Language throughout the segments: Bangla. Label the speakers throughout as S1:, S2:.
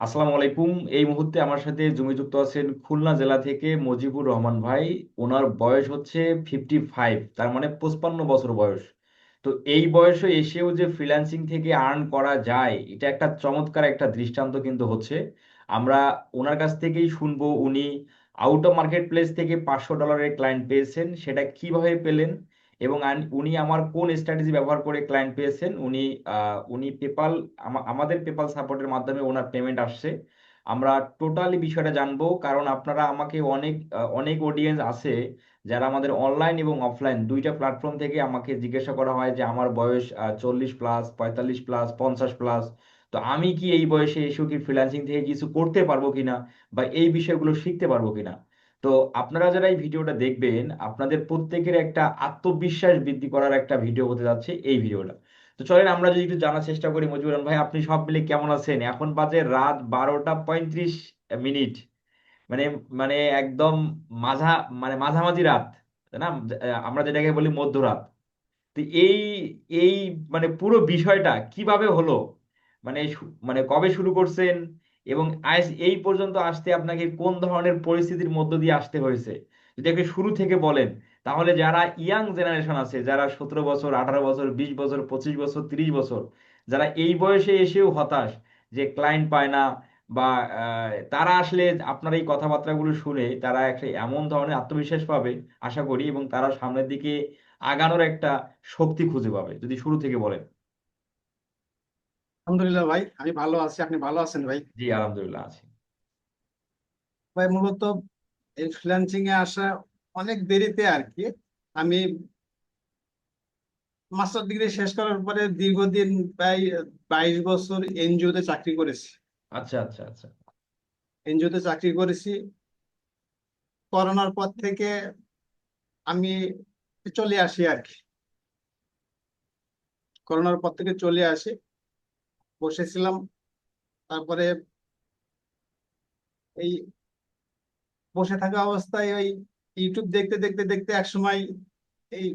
S1: আসসালামু আলাইকুম। এই মুহূর্তে আমার সাথে জমি যুক্ত আছেন খুলনা জেলা থেকে মজিবুর রহমান ভাই। ওনার বয়স হচ্ছে ফিফটি ফাইভ তার মানে পঁচপান্ন বছর বয়স। তো এই বয়সে এসেও যে ফ্রিল্যান্সিং থেকে আর্ন করা যায়, এটা একটা চমৎকার একটা দৃষ্টান্ত কিন্তু হচ্ছে। আমরা ওনার কাছ থেকেই শুনব উনি আউট অফ মার্কেট প্লেস থেকে পাঁচশো ডলারের ক্লায়েন্ট পেয়েছেন, সেটা কীভাবে পেলেন? এবং উনি আমার কোন স্ট্র্যাটেজি ব্যবহার করে ক্লায়েন্ট পেয়েছেন, উনি উনি পেপাল আমাদের পেপাল সাপোর্টের মাধ্যমে ওনার পেমেন্ট আসছে। আমরা টোটালি বিষয়টা জানব, কারণ আপনারা আমাকে অনেক অনেক অডিয়েন্স আছে যারা আমাদের অনলাইন এবং অফলাইন দুইটা প্ল্যাটফর্ম থেকে আমাকে জিজ্ঞাসা করা হয় যে আমার বয়স চল্লিশ প্লাস পঁয়তাল্লিশ প্লাস পঞ্চাশ প্লাস তো আমি কি এই বয়সে এসেও কি ফ্রিল্যান্সিং থেকে কিছু করতে পারব কিনা বা এই বিষয়গুলো শিখতে পারব কিনা? তো আপনারা যারা এই ভিডিওটা দেখবেন, আপনাদের প্রত্যেকের একটা আত্মবিশ্বাস বৃদ্ধি করার একটা ভিডিও হতে যাচ্ছে এই ভিডিওটা। তো চলেন আমরা যদি একটু জানার চেষ্টা করি মজিবুর ভাই, আপনি সব মিলে কেমন আছেন? এখন বাজে রাত বারোটা পঁয়ত্রিশ মিনিট। মানে মানে একদম মাঝা মানে মাঝামাঝি রাত, তাই না? আমরা যেটাকে বলি মধ্যরাত। তো এই এই মানে পুরো বিষয়টা কীভাবে হলো? মানে মানে কবে শুরু করছেন? এবং এই পর্যন্ত আসতে আপনাকে কোন ধরনের পরিস্থিতির মধ্য দিয়ে আসতে হয়েছে? যদি একটু শুরু থেকে বলেন, তাহলে যারা ইয়াং জেনারেশন আছে, যারা সতেরো বছর, আঠারো বছর, বিশ বছর, পঁচিশ বছর, তিরিশ বছর, যারা এই বয়সে এসেও হতাশ যে ক্লায়েন্ট পায় না বা তারা আসলে আপনার এই কথাবার্তাগুলো শুনে তারা একটা এমন ধরনের আত্মবিশ্বাস পাবে, আশা করি, এবং তারা সামনের দিকে আগানোর একটা শক্তি খুঁজে পাবে। যদি শুরু থেকে বলেন।
S2: আলহামদুলিল্লাহ ভাই আমি ভালো আছি। আপনি ভালো আছেন ভাই?
S1: জি আলহামদুলিল্লাহ আছি।
S2: ভাই মূলত এই ফ্রিল্যান্সিং এ আসা অনেক দেরিতে আর কি। আমি মাস্টার ডিগ্রি শেষ করার পরে দীর্ঘদিন প্রায় বাইশ বছর এনজিও তে চাকরি করেছি।
S1: আচ্ছা আচ্ছা আচ্ছা।
S2: এনজিও তে চাকরি করেছি। করোনার পর থেকে আমি চলে আসি আর কি। করোনার পর থেকে চলে আসি। বসেছিলাম। তারপরে এই বসে থাকা অবস্থায় ওই ইউটিউব দেখতে দেখতে দেখতে একসময় এই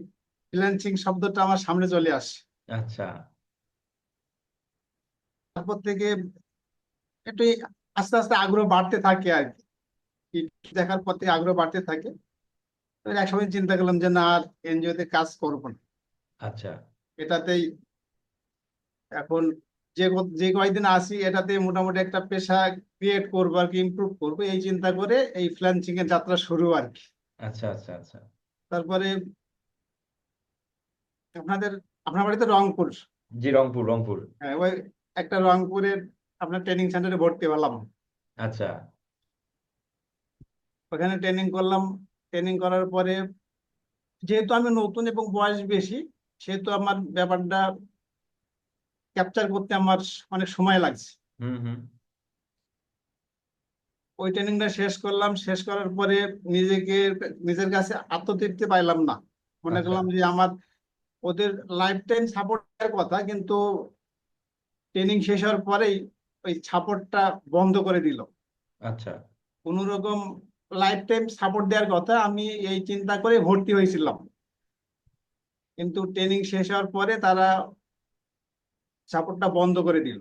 S2: ফ্রিল্যান্সিং শব্দটা আমার সামনে চলে আসে।
S1: আচ্ছা।
S2: তারপর থেকে একটু আস্তে আস্তে আগ্রহ বাড়তে থাকে আর কি। ইউটিউব দেখার পর থেকে আগ্রহ বাড়তে থাকে। তো একসময় চিন্তা করলাম যে না আর এনজিও তে কাজ করব না।
S1: আচ্ছা।
S2: এটাতেই এখন যে যে কয়েকদিন আসি এটাতে মোটামুটি একটা পেশা ক্রিয়েট করব আর কি ইমপ্রুভ করব এই চিন্তা করে এই ফ্রিল্যান্সিং এর যাত্রা শুরু আর কি।
S1: আচ্ছা আচ্ছা আচ্ছা।
S2: তারপরে আপনাদের আপনার বাড়িতে রংপুর?
S1: জি রংপুর রংপুর।
S2: হ্যাঁ ওই একটা রংপুরের আপনার ট্রেনিং সেন্টারে ভর্তি হলাম।
S1: আচ্ছা।
S2: ওখানে ট্রেনিং করলাম ট্রেনিং করার পরে যেহেতু আমি নতুন এবং বয়স বেশি সেহেতু আমার ব্যাপারটা ক্যাপচার করতে আমার অনেক সময় লাগছে। ওই ট্রেনিংটা শেষ করলাম শেষ করার পরে নিজেকে নিজের কাছে আত্মতৃপ্তি পাইলাম না। মনে
S1: আচ্ছা।
S2: করলাম যে আমার ওদের লাইফ টাইম সাপোর্টের কথা কিন্তু ট্রেনিং শেষ হওয়ার পরেই ওই সাপোর্টটা বন্ধ করে দিল।
S1: আচ্ছা।
S2: কোনো রকম লাইফ টাইম সাপোর্ট দেওয়ার কথা আমি এই চিন্তা করে ভর্তি হয়েছিলাম। কিন্তু ট্রেনিং শেষ হওয়ার পরে তারা সাপোর্টটা বন্ধ করে দিল।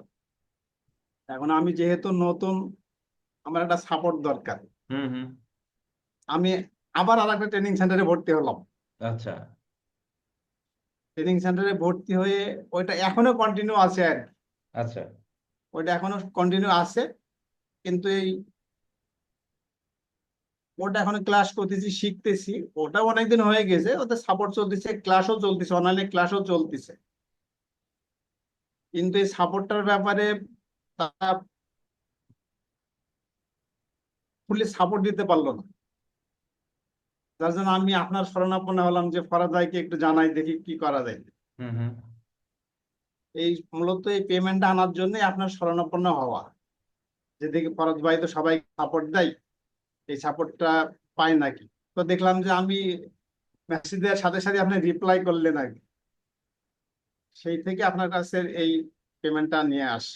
S2: এখন আমি যেহেতু নতুন আমার একটা সাপোর্ট দরকার। আমি আবার আর একটা ট্রেনিং সেন্টারে ভর্তি হলাম।
S1: আচ্ছা।
S2: ট্রেনিং সেন্টারে ভর্তি হয়ে ওইটা এখনও কন্টিনিউ আছে আর
S1: আচ্ছা।
S2: ওইটা এখনও কন্টিনিউ আছে কিন্তু এই ওটা এখনও ক্লাস করতেছি শিখতেছি। ওটা অনেকদিন হয়ে গেছে ওদের সাপোর্ট চলতেছে ক্লাসও চলতেছে অনলাইনে ক্লাসও চলতেছে। কিন্তু এই সাপোর্টটার ব্যাপারে তারা ফুলি সাপোর্ট দিতে পারল না। যার জন্য আমি আপনার শরণাপন্ন হলাম যে ফরাদ ভাইকে একটু জানাই দেখি কি করা যায়। এই মূলত এই পেমেন্টটা আনার জন্য আপনার শরণাপন্ন হওয়া। যে দেখি ফরাদ ভাই তো সবাই সাপোর্ট দেয় এই সাপোর্টটা পাই নাকি? তো দেখলাম যে আমি মেসেজ দেওয়ার সাথে সাথে আপনি রিপ্লাই করলেন আর কি। সেই থেকে আপনার কাছে এই পেমেন্টটা নিয়ে আস।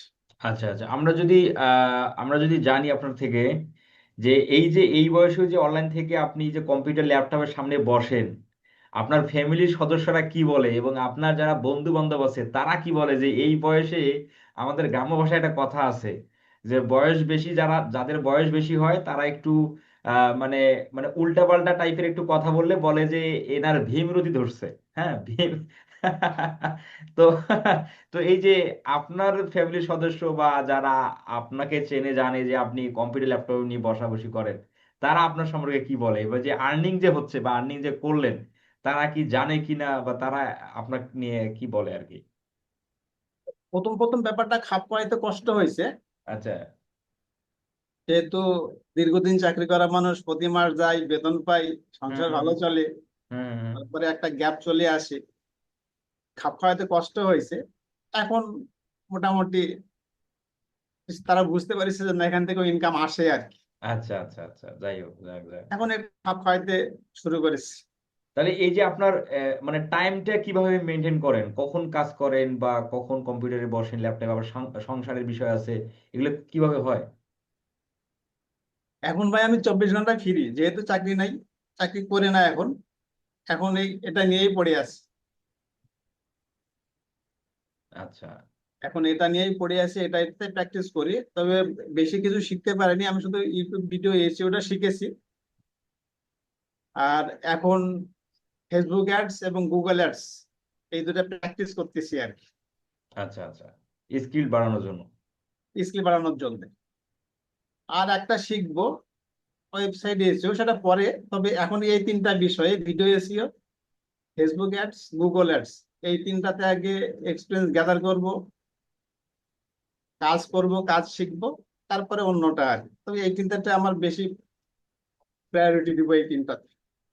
S1: আচ্ছা আচ্ছা। আমরা যদি আমরা যদি জানি আপনার থেকে যে এই যে, এই বয়সে যে অনলাইন থেকে আপনি যে কম্পিউটার ল্যাপটপের সামনে বসেন, আপনার ফ্যামিলির সদস্যরা কি বলে এবং আপনার যারা বন্ধু বান্ধব আছে, তারা কি বলে যে এই বয়সে আমাদের গ্রাম্য ভাষায় একটা কথা আছে যে বয়স বেশি যারা, যাদের বয়স বেশি হয়, তারা একটু মানে মানে উল্টাপাল্টা টাইপের একটু কথা বললে বলে যে এনার ভীমরতি ধরছে। হ্যাঁ? ভীম তো তো এই যে আপনার ফ্যামিলির সদস্য বা যারা আপনাকে চেনে জানে যে আপনি কম্পিউটার ল্যাপটপ নিয়ে বসাবসি করেন তারা আপনার সম্পর্কে কি বলে? এবার যে আর্নিং যে হচ্ছে বা আর্নিং যে করলেন তারা কি জানে কিনা বা তারা আপনার নিয়ে কি বলে আর কি?
S2: প্রথম প্রথম ব্যাপারটা খাপ খাওয়াইতে কষ্ট হয়েছে
S1: আচ্ছা।
S2: যেহেতু দীর্ঘদিন চাকরি করা মানুষ প্রতি মাস যায় বেতন পাই সংসার ভালো চলে তারপরে একটা গ্যাপ চলে আসে। খাপ খাওয়াতে কষ্ট হয়েছে। এখন মোটামুটি তারা বুঝতে পারছে যে না এখান থেকে ইনকাম আসে আর কি।
S1: আচ্ছা আচ্ছা আচ্ছা যাই হোক
S2: এখন একটু খাপ খাওয়াইতে শুরু করেছি।
S1: তাহলে এই যে আপনার মানে টাইমটা কীভাবে মেনটেন করেন? কখন কাজ করেন বা কখন কম্পিউটারে বসেন ল্যাপটপে আবার সংসারের বিষয় আছে এগুলো কীভাবে হয়?
S2: এখন ভাই আমি চব্বিশ ঘণ্টা ফ্রি যেহেতু চাকরি নাই চাকরি করে না এখন। এখন এই এটা নিয়েই পড়ে আছি।
S1: আচ্ছা।
S2: এখন এটা নিয়েই পড়ে আছি এটাতে প্র্যাকটিস করি। তবে বেশি কিছু শিখতে পারিনি আমি শুধু ইউটিউব ভিডিও এসিওটা শিখেছি। আর এখন ফেসবুক অ্যাডস এবং গুগল অ্যাডস এই দুটো প্র্যাকটিস করতেছি আর কি।
S1: আচ্ছা আচ্ছা। স্কিল বাড়ানোর জন্য।
S2: স্কিল বাড়ানোর জন্য। আর একটা শিখব ওয়েবসাইট এসিও সেটা পরে তবে এখন এই তিনটা বিষয়ে video SEO Facebook ads Google ads এই তিনটাতে আগে এক্সপিরিয়েন্স গ্যাদার করব, কাজ করব, কাজ শিখব, তারপরে অন্যটা আর তবে এই তিনটাতে আমার বেশি প্রায়োরিটি দিব এই তিনটাতে।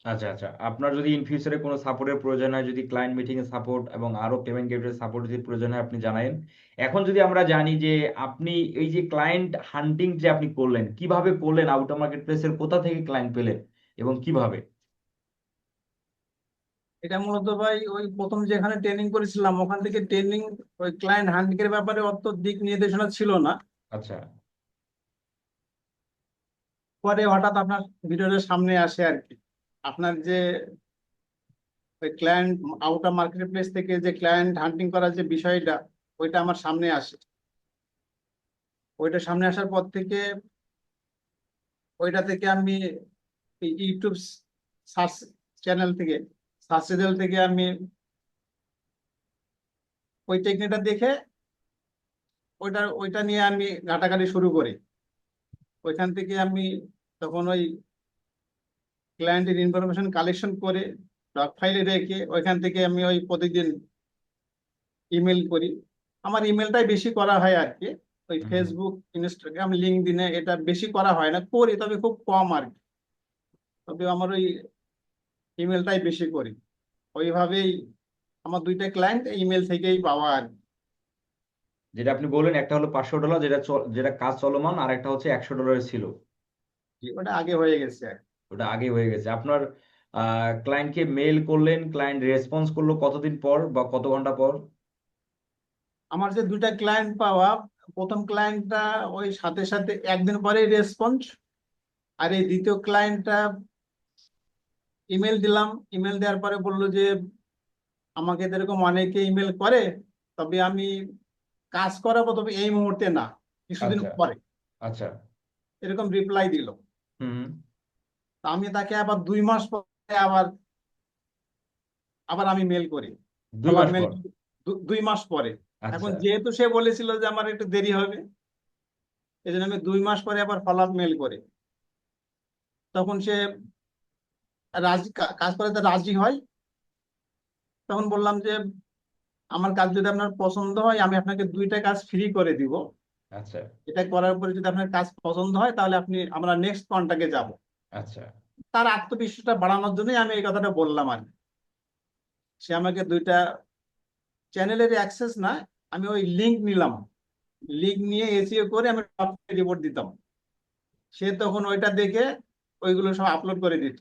S1: আচ্ছা আচ্ছা। আপনার যদি ইন ফিউচারে কোনো সাপোর্টের প্রয়োজন হয়, যদি ক্লায়েন্ট মিটিং এর সাপোর্ট এবং আরও পেমেন্ট গেটওয়ে সাপোর্ট যদি প্রয়োজন হয়, আপনি জানাবেন এখন যদি আমরা জানি যে আপনি এই যে ক্লায়েন্ট হান্টিং যে আপনি করলেন, কীভাবে করলেন আউটার মার্কেট প্লেসের কোথা থেকে ক্লায়েন্ট পেলেন এবং কীভাবে?
S2: এটা মূলত ভাই ওই প্রথম যেখানে ট্রেনিং করেছিলাম ওখান থেকে ট্রেনিং ওই ক্লায়েন্ট হ্যান্ডিংয়ের ব্যাপারে অত দিক নির্দেশনা ছিল না।
S1: আচ্ছা।
S2: পরে হঠাৎ আপনার ভিডিওর সামনে আসে আর কি। আপনার যে ওই ক্লায়েন্ট আউটার মার্কেট প্লেস থেকে যে ক্লায়েন্ট হান্টিং করার যে বিষয়টা ওইটা আমার সামনে আসে। ওইটা সামনে আসার পর থেকে ওইটা থেকে আমি ইউটিউব সার্চ চ্যানেল থেকে রেজাল্ট থেকে আমি ওই টেকনিকটা দেখে ওইটা ওইটা নিয়ে আমি ঘাটাঘাটি শুরু করি। ওইখান থেকে আমি তখন ওই ক্লায়েন্টের ইনফরমেশন কালেকশন করে ডক ফাইলে রেখে ওইখান থেকে আমি ওই প্রতিদিন ইমেল করি। আমার ইমেলটাই বেশি করা হয় আর কি। ওই ফেসবুক ইনস্টাগ্রাম লিঙ্কডিনে এটা বেশি করা হয় না করি তবে খুব কম আর কি। তবে আমার ওই ইমেলটাই বেশি করি। ওইভাবেই আমার দুইটা ক্লায়েন্ট ইমেল থেকেই পাওয়া আর।
S1: যেটা আপনি বললেন একটা হলো পাঁচশো ডলার যেটা যেটা কাজ চলমান আর একটা হচ্ছে একশো ডলারের ছিল
S2: ওটা আগে হয়ে গেছে
S1: ওটা আগে হয়ে গেছে। আপনার ক্লায়েন্টকে মেল করলেন ক্লায়েন্ট রেসপন্স করল কতদিন পর বা কত ঘণ্টা পর?
S2: আমার যে দুইটা ক্লায়েন্ট পাওয়া প্রথম ক্লায়েন্টটা ওই সাথে সাথে একদিন পরেই রেসপন্স আর এই দ্বিতীয় ক্লায়েন্টটা ইমেল দিলাম। ইমেল দেওয়ার পরে বলল যে আমাকে এরকম অনেকে ইমেল করে তবে আমি কাজ করাবো তবে এই মুহূর্তে না কিছুদিন
S1: আচ্ছা।
S2: পরে।
S1: আচ্ছা।
S2: এরকম রিপ্লাই দিল। আমি তাকে আবার দুই মাস পরে আবার আবার আমি মেল করি।
S1: দুই মাস পর?
S2: পরে। এখন
S1: আচ্ছা
S2: যেহেতু সে বলেছিল যে আমার একটু দেরি হবে এই জন্য আমি দুই মাস পরে আবার ফলো আপ মেল করি। তখন সে রাজি কাজ করাতে রাজি হয় তখন বললাম যে আমার কাজ যদি আপনার পছন্দ হয় আমি আপনাকে দুইটা কাজ ফ্রি করে দিব।
S1: আচ্ছা।
S2: এটা করার পরে যদি আপনার কাজ পছন্দ হয় তাহলে আপনি আমরা নেক্সট কন্টাক্টে যাব।
S1: আচ্ছা।
S2: তার আত্মবিশ্বাসটা বাড়ানোর জন্যই আমি এই কথাটা বললাম আর। সে আমাকে দুইটা চ্যানেলের অ্যাক্সেস না আমি ওই লিংক নিলাম। লিংক নিয়ে এসিও করে আমি রিপোর্ট দিতাম। সে তখন ওইটা দেখে ওইগুলো সব আপলোড করে দিত।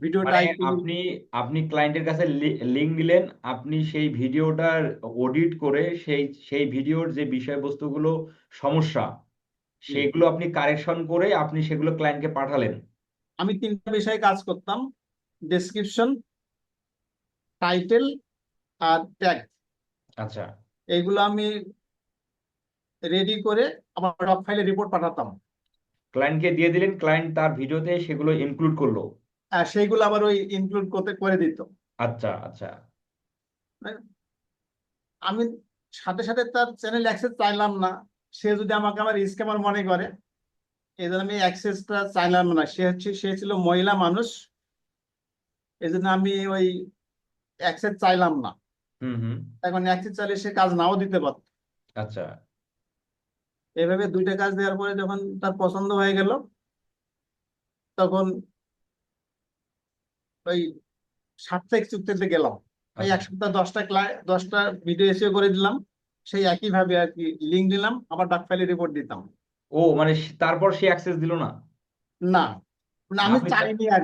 S2: ভিডিও
S1: মানে আপনি আপনি ক্লায়েন্টের কাছে লিংক দিলেন আপনি সেই ভিডিওটার অডিট করে সেই সেই ভিডিওর যে বিষয়বস্তুগুলো সমস্যা সেগুলো আপনি কারেকশন করে আপনি সেগুলো ক্লায়েন্টকে পাঠালেন।
S2: আমি তিনটা বিষয়ে কাজ করতাম ডেসক্রিপশন টাইটেল আর ট্যাগ
S1: আচ্ছা।
S2: এইগুলো আমি রেডি করে আমার ডক ফাইলে রিপোর্ট পাঠাতাম।
S1: ক্লায়েন্টকে দিয়ে দিলেন ক্লায়েন্ট তার ভিডিওতে সেগুলো ইনক্লুড করল।
S2: সেইগুলো আবার ওই ইনক্লুড করতে করে দিত।
S1: আচ্ছা আচ্ছা।
S2: আমি সাথে সাথে তার চ্যানেল অ্যাক্সেস চাইলাম না। সে যদি আমাকে আমার স্ক্যামার মনে করে এই জন্য আমি অ্যাক্সেসটা চাইলাম না। সে হচ্ছে সে ছিল মহিলা মানুষ। এই জন্য আমি ওই অ্যাক্সেস চাইলাম না। এখন অ্যাক্সেস চাইলে সে কাজ নাও দিতে পারত।
S1: আচ্ছা।
S2: এভাবে দুইটা কাজ দেওয়ার পরে যখন তার পছন্দ হয়ে গেল তখন ওই সাপ্তাহিক চুক্তিতে গেলাম। ওই এক
S1: আচ্ছা।
S2: সপ্তাহ দশটা দশটা ভিডিও এসিও করে দিলাম। সেই একই ভাবে আর কি লিঙ্ক দিলাম আবার ডাক ফাইলে রিপোর্ট দিতাম।
S1: ও মানে তারপর সে অ্যাক্সেস দিল না?
S2: না। মানে আমি চাইনি আর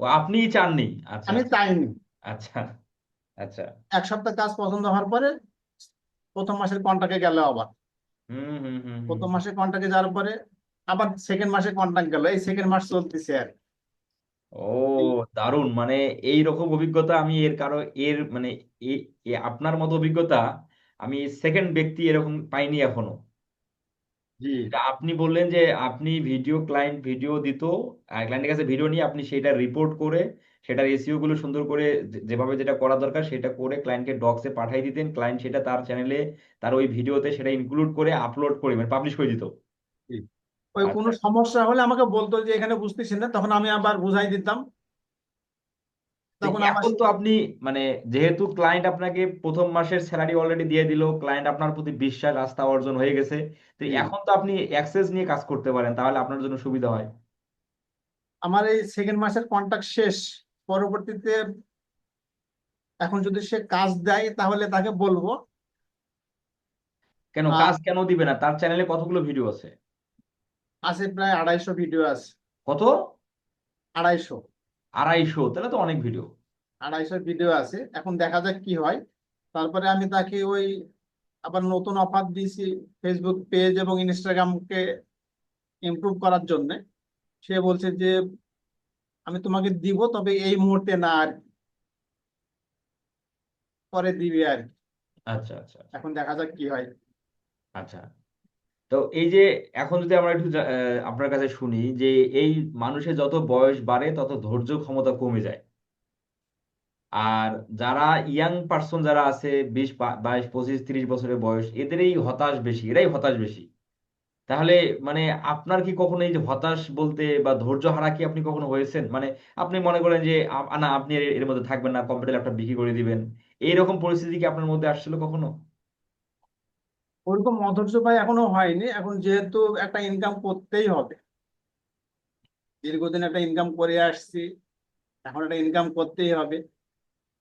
S1: ও আপনিই চাননি? আচ্ছা।
S2: আমি চাইনি।
S1: আচ্ছা আচ্ছা।
S2: এক সপ্তাহ কাজ পছন্দ হওয়ার পরে প্রথম মাসের কন্ট্রাক্টে গেল আবার।
S1: হুম হুম হুম হুম।
S2: প্রথম মাসে কন্ট্রাক্টে যাওয়ার পরে আবার সেকেন্ড মাসে কন্টাক্ট গেল। এই সেকেন্ড মাস চলতেছে আর কি।
S1: ও দারুণ! মানে এই রকম অভিজ্ঞতা আমি এর কারও এর মানে এ- এ আপনার মতো অভিজ্ঞতা আমি সেকেন্ড ব্যক্তি এরকম পাইনি এখনও।
S2: জি।
S1: আপনি বললেন যে আপনি ভিডিও ক্লায়েন্ট ভিডিও দিত ক্লায়েন্টের কাছে ভিডিও নিয়ে আপনি সেটা রিপোর্ট করে সেটার এসইও গুলো সুন্দর করে যে- যেভাবে যেটা করা দরকার সেটা করে ক্লায়েন্টকে ডক্সে পাঠিয়ে দিতেন। ক্লায়েন্ট সেটা তার চ্যানেলে তার ওই ভিডিওতে সেটা ইনক্লুড করে আপলোড করে মানে পাবলিশ করে দিত।
S2: ওই কোনো
S1: আচ্ছা
S2: সমস্যা হলে আমাকে বলতো যে এখানে বুঝতেছি না তখন আমি আবার বুঝাই দিতাম। তখন
S1: এখন তো আপনি মানে যেহেতু ক্লায়েন্ট আপনাকে প্রথম মাসের স্যালারি অলরেডি দিয়ে দিল ক্লায়েন্ট আপনার প্রতি বিশ্বাস আস্থা অর্জন হয়ে গেছে তো এখন তো আপনি অ্যাক্সেস নিয়ে কাজ করতে পারেন তাহলে আপনার জন্য সুবিধা হয়।
S2: আমার এই সেকেন্ড মাসের কন্ট্রাক্ট শেষ পরবর্তীতে এখন যদি সে কাজ দেয় তাহলে তাকে বলব।
S1: কেন? কাজ কেন দিবে না? তার চ্যানেলে কতগুলো ভিডিও আছে?
S2: আছে প্রায় আড়াইশো ভিডিও আছে।
S1: কত?
S2: আড়াইশো।
S1: আড়াইশো তাহলে তো অনেক ভিডিও
S2: আড়াইশো ভিডিও আছে। এখন দেখা যাক কি হয়। তারপরে আমি তাকে ওই আবার নতুন অফার দিয়েছি ফেসবুক পেজ এবং ইনস্টাগ্রামকে ইমপ্রুভ করার জন্য। সে বলছে যে আমি তোমাকে দিব তবে এই মুহূর্তে না আর কি। পরে দিবে আর কি।
S1: আচ্ছা আচ্ছা আচ্ছা।
S2: এখন দেখা যাক কি হয়।
S1: আচ্ছা। তো এই যে এখন যদি আমরা একটু আপনার কাছে শুনি যে এই মানুষের যত বয়স বাড়ে, তত ধৈর্য ক্ষমতা কমে যায়। আর যারা ইয়াং পার্সন যারা আছে, বিশ বাইশ, পঁচিশ, তিরিশ বছরের বয়স, এদেরই হতাশ বেশি, এরাই হতাশ বেশি। তাহলে মানে আপনার কি কখনো এই যে হতাশ বলতে বা ধৈর্য হারা কি আপনি কখনো হয়েছেন? মানে আপনি মনে করেন যে না, আপনি এর মধ্যে থাকবেন না কম্পিউটার ল্যাপটপ বিক্রি করে দিবেন। এইরকম পরিস্থিতি কি আপনার মধ্যে আসছিল কখনো?
S2: ওরকম অধৈর্য ভাই এখনও হয়নি। এখন যেহেতু একটা ইনকাম করতেই হবে। দীর্ঘদিন একটা ইনকাম করে আসছি। এখন একটা ইনকাম করতেই হবে।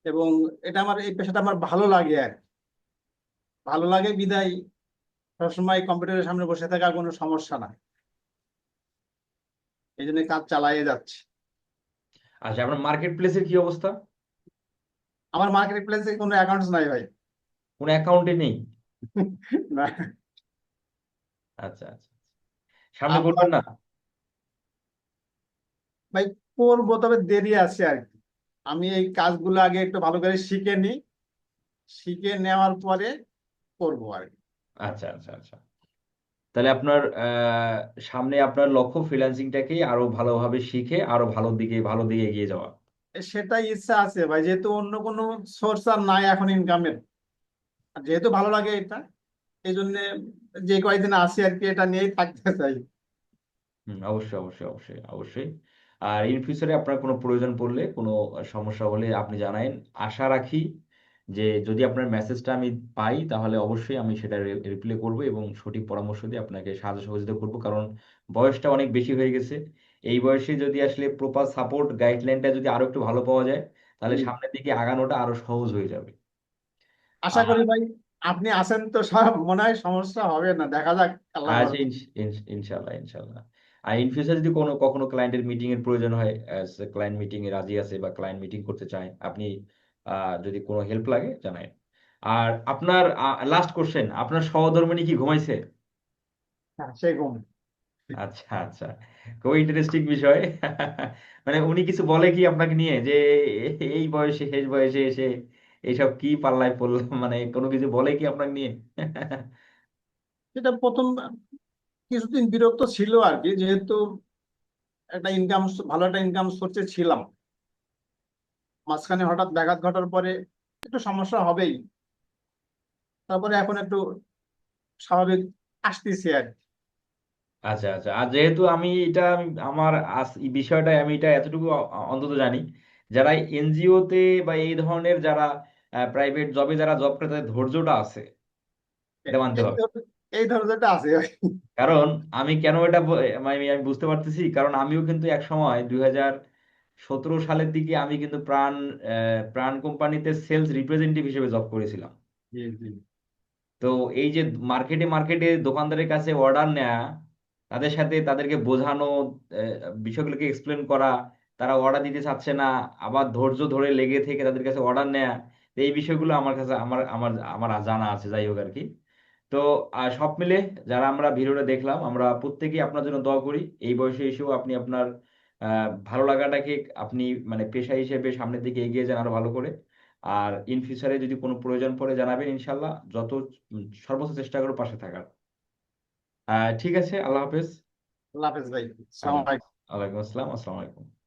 S2: এবং এটা আমার এই পেশাটা আমার ভালো লাগে আর ভালো লাগে বিদায় সবসময় কম্পিউটারের সামনে বসে থাকা কোনো সমস্যা না এই জন্য কাজ চালিয়ে যাচ্ছে।
S1: আচ্ছা আপনার মার্কেট প্লেসের কি অবস্থা?
S2: আমার মার্কেট প্লেসে কোনো অ্যাকাউন্টস নাই ভাই।
S1: কোনো অ্যাকাউন্টে নেই?
S2: না
S1: আচ্ছা আচ্ছা। সামনে করবেন না?
S2: ভাই করব তবে দেরি আছে আর কি। আমি এই কাজগুলো আগে একটু ভালো করে শিখে নিই। শিখে নেওয়ার পরে করব আর কি।
S1: আচ্ছা আচ্ছা আচ্ছা। তাহলে আপনার আহ, সামনে আপনার লক্ষ্য ফ্রিল্যান্সিংটাকে আরও ভালোভাবে শিখে আরও ভালো দিকে ভালো দিকে এগিয়ে যাওয়া।
S2: সেটাই ইচ্ছা আছে ভাই যেহেতু অন্য কোনো সোর্স আর নাই এখন ইনকামের যেহেতু ভালো লাগে এটা এই জন্য যে কয়েকদিন আছি আর কি এটা নিয়েই থাকতে চাই।
S1: হুম, অবশ্যই অবশ্যই অবশ্যই অবশ্যই। আর ইন ফিউচারে আপনার কোনো প্রয়োজন পড়লে কোনো সমস্যা হলে আপনি জানায়েন। আশা রাখি যে যদি আপনার মেসেজটা আমি পাই তাহলে অবশ্যই আমি সেটা রিপ্লাই করব এবং সঠিক পরামর্শ দিয়ে আপনাকে সাহায্য সহযোগিতা করব। কারণ বয়সটা অনেক বেশি হয়ে গেছে। এই বয়সে যদি আসলে প্রপার সাপোর্ট গাইডলাইনটা যদি আরও একটু ভালো পাওয়া যায় তাহলে সামনের দিকে আগানোটা আরও সহজ হয়ে যাবে।
S2: আশা করি ভাই আপনি আছেন তো সব মনে হয় সমস্যা হবে না দেখা যাক আল্লাহ
S1: আচ্ছা ইনশাল্লাহ ইনশাল্লাহ। আর ইন ফিউচার যদি কোনো কখনো ক্লায়েন্টের মিটিং এর প্রয়োজন হয় ক্লায়েন্ট মিটিং এ রাজি আছে বা ক্লায়েন্ট মিটিং করতে চায় আপনি যদি কোনো হেল্প লাগে জানায়েন আর আপনার লাস্ট কোশ্চেন আপনার সহধর্মিণী কি ঘুমাইছে?
S2: হ্যাঁ সে ঘুম।
S1: আচ্ছা আচ্ছা খুব ইন্টারেস্টিং বিষয়। মানে উনি কিছু বলে কি আপনাকে নিয়ে? যে এই বয়সে শেষ বয়সে এসে এইসব কি পাল্লায় পড়লাম মানে কোনো কিছু বলে কি আপনাকে নিয়ে?
S2: এটা প্রথম কিছুদিন বিরক্ত ছিল আর কি যেহেতু একটা ইনকাম ভালো একটা ইনকাম সোর্সে ছিলাম। মাঝখানে হঠাৎ ব্যাঘাত ঘটার পরে একটু সমস্যা হবেই। তারপরে এখন একটু স্বাভাবিক আসতেছে আর কি।
S1: আচ্ছা আচ্ছা। আর যেহেতু আমি এটা আমার বিষয়টা আমি এটা এতটুকু অন্তত জানি যারা এনজিও তে বা এই ধরনের যারা প্রাইভেট জবে যারা জব করে তাদের ধৈর্যটা আছে। এটা মানতে হবে।
S2: এই ধরনেরটা আছে।
S1: কারণ আমি কেন এটা আমি আমি বুঝতে পারতেছি কারণ আমিও কিন্তু এক সময় দুই হাজার সতেরো সালের দিকে আমি কিন্তু প্রাণ প্রাণ কোম্পানিতে সেলস রিপ্রেজেন্টেটিভ হিসেবে জব করেছিলাম। তো এই যে মার্কেটে মার্কেটে দোকানদারের কাছে অর্ডার নেয়া তাদের সাথে তাদেরকে বোঝানো বিষয়গুলোকে এক্সপ্লেন করা তারা অর্ডার দিতে চাচ্ছে না আবার ধৈর্য ধরে লেগে থেকে তাদের কাছে অর্ডার নেয়া এই বিষয়গুলো আমার কাছে আমার আমার আমার জানা আছে যাই হোক আর কি। তো সব মিলে যারা আমরা ভিডিওটা দেখলাম আমরা প্রত্যেকেই আপনার জন্য দোয়া করি। এই বয়সে এসেও আপনি আপনার আহ, ভালো লাগাটাকে আপনি মানে পেশা হিসেবে সামনের দিকে এগিয়ে যান আরও ভালো করে। আর ইন ফিউচারে যদি কোনো প্রয়োজন পড়ে জানাবেন ইনশাল্লাহ যত সর্বোচ্চ চেষ্টা করো পাশে থাকার। ঠিক আছে আল্লাহ হাফেজ।
S2: আল্লাহ হাফেজ ভাই আসসালামু আলাইকুম
S1: আসসালাম আসসালামু আলাইকুম।